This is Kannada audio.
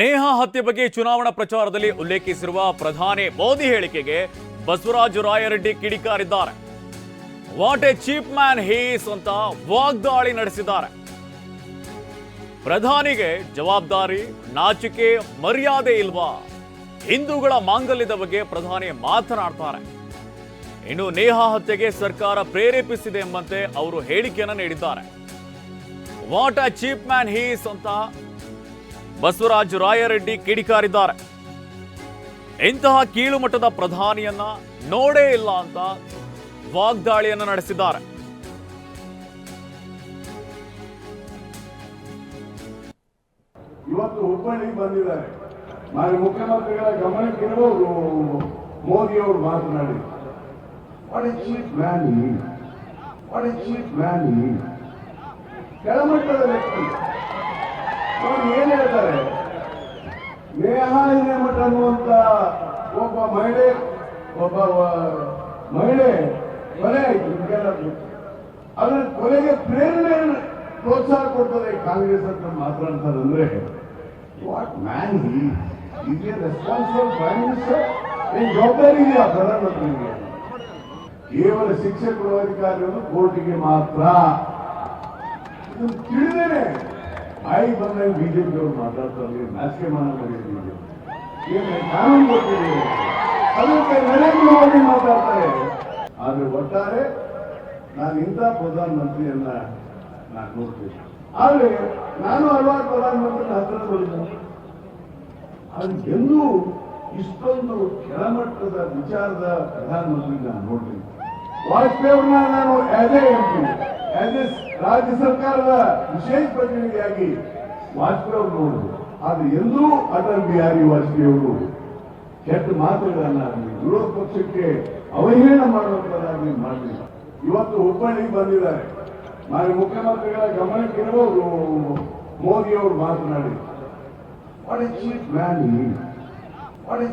ನೇಹಾ ಹತ್ಯೆ ಬಗ್ಗೆ ಚುನಾವಣಾ ಪ್ರಚಾರದಲ್ಲಿ ಉಲ್ಲೇಖಿಸಿರುವ ಪ್ರಧಾನಿ ಮೋದಿ ಹೇಳಿಕೆಗೆ ಬಸವರಾಜ ರಾಯರೆಡ್ಡಿ ಕಿಡಿಕಾರಿದ್ದಾರೆ. What a cheap man he's ಅಂತ ವಾಗ್ದಾಳಿ ನಡೆಸಿದ್ದಾರೆ. ಪ್ರಧಾನಿಗೆ ಜವಾಬ್ದಾರಿ, ನಾಚಿಕೆ, ಮರ್ಯಾದೆ ಇಲ್ವಾ? ಹಿಂದೂಗಳ ಮಾಂಗಲ್ಯದ ಬಗ್ಗೆ ಪ್ರಧಾನಿ ಮಾತನಾಡ್ತಾರೆ. ಇನ್ನು ನೇಹಾ ಹತ್ಯೆಗೆ ಸರ್ಕಾರ ಪ್ರೇರೇಪಿಸಿದೆ ಎಂಬಂತೆ ಅವರು ಹೇಳಿಕೆಯನ್ನು ನೀಡಿದ್ದಾರೆ. What a cheap man he's ಅಂತ ಬಸವರಾಜ ರಾಯರೆಡ್ಡಿ ಕಿಡಿಕಾರಿದ್ದಾರೆ. ಇಂತಹ ಕೀಳುಮಟ್ಟದ ಪ್ರಧಾನಿಯನ್ನ ನೋಡೇ ಇಲ್ಲ ಅಂತ ವಾಗ್ದಾಳಿಯನ್ನು ನಡೆಸಿದ್ದಾರೆ. ಇವತ್ತು ಹುಬ್ಬಳ್ಳಿಗೆ ಬಂದಿದ್ದಾರೆ. ನಾನು ಮುಖ್ಯಮಂತ್ರಿಗಳ ಗಮನಕ್ಕಿರುವವರು ಮೋದಿ ಅವರು ಮಾತನಾಡಿ what is cheap man what is chief man ಕೆಳಮಟ್ಟದ ವ್ಯಕ್ತಿ. ಅವರು ಏನ್ ಹೇಳ್ತಾರೆ? ನೇಹಾ ಮಠ ಅನ್ನುವಂತ ಒಬ್ಬ ಮಹಿಳೆ ಒಬ್ಬ ಮಹಿಳೆ ಕೊಲೆ ಆಯ್ತು ಅದ್ರ. ಅದರ ಕೊಲೆಗೆ ಪ್ರೇರಣೆ ಪ್ರೋತ್ಸಾಹ ಕೊಡ್ತದೆ ಕಾಂಗ್ರೆಸ್ ಅಂತ ಮಾತ್ರ ಅಂದ್ರೆ what man he a responsible prime minister ಏನ್ ಜವಾಬ್ದಾರಿ ಇದೆಯಾ ಪ್ರಧಾನಮಂತ್ರಿಗೆ? ಕೇವಲ ಶಿಕ್ಷಕರು ಅಧಿಕಾರಿಗಳು ಕೋರ್ಟಿಗೆ ಮಾತ್ರ. ಇದನ್ನು ತಿಳಿದೇನೆ. ಬಾಯಿ ಬಂದಾಗ ಬಿಜೆಪಿ ಅವರು ಮಾತಾಡ್ತಾರೆ ನಾಚಿಕೆ ಮಾಡಿ ಏನು ಕಾನೂನು ಗೊತ್ತಿದೆ ಅದಕ್ಕೆ ನರೇಂದ್ರ ಮೋದಿ ಮಾತಾಡ್ತಾರೆ ಆದ್ರೆ ಒಟ್ಟಾರೆ ನಾನು ಇಂಥ ಪ್ರಧಾನಮಂತ್ರಿಯನ್ನ ನಾನು ನೋಡ್ತೀನಿ. ಆದ್ರೆ ನಾನು ಹಲವಾರು ಪ್ರಧಾನಮಂತ್ರಿ ಹತ್ರ ನೋಡಿದ್ದೇನೆ ಅದು ಎಂದೂ ಇಷ್ಟೊಂದು ಕೆಳಮಟ್ಟದ ವಿಚಾರದ ಪ್ರಧಾನಮಂತ್ರಿ ನಾನು ನೋಡ್ತೀನಿ. ವಾಜಪೇಯಿ ಅವ್ರನ್ನ ನಾನು ಎ ಎ ರಾಜ್ಯ ಸರ್ಕಾರದ ವಿಶೇಷ ಪ್ರತಿನಿಧಿಯಾಗಿ ವಾಜಪೇಯಿ ಅವರು ನೋಡಿದ್ರು ಆದ್ರೆ ಎಲ್ಲೂ ಅಟಲ್ ಬಿಹಾರಿ ವಾಜಪೇಯಿ ಅವರು ಕೆಟ್ಟ ಮಾತುಗಳನ್ನಾಗಲಿ ವಿರೋಧ ಪಕ್ಷಕ್ಕೆ ಅವಹೇಳನ ಮಾಡುವಂತದ್ದಾಗಲಿ ಮಾಡಲಿಲ್ಲ. ಇವತ್ತು ಹುಬ್ಬಳ್ಳಿಗೆ ಬಂದಿದ್ದಾರೆ. ನಾನು ಮುಖ್ಯಮಂತ್ರಿಗಳ ಗಮನಕ್ಕಿರುವವರು ಮೋದಿ ಅವರು ಮಾತನಾಡಿ. What a cheap man what a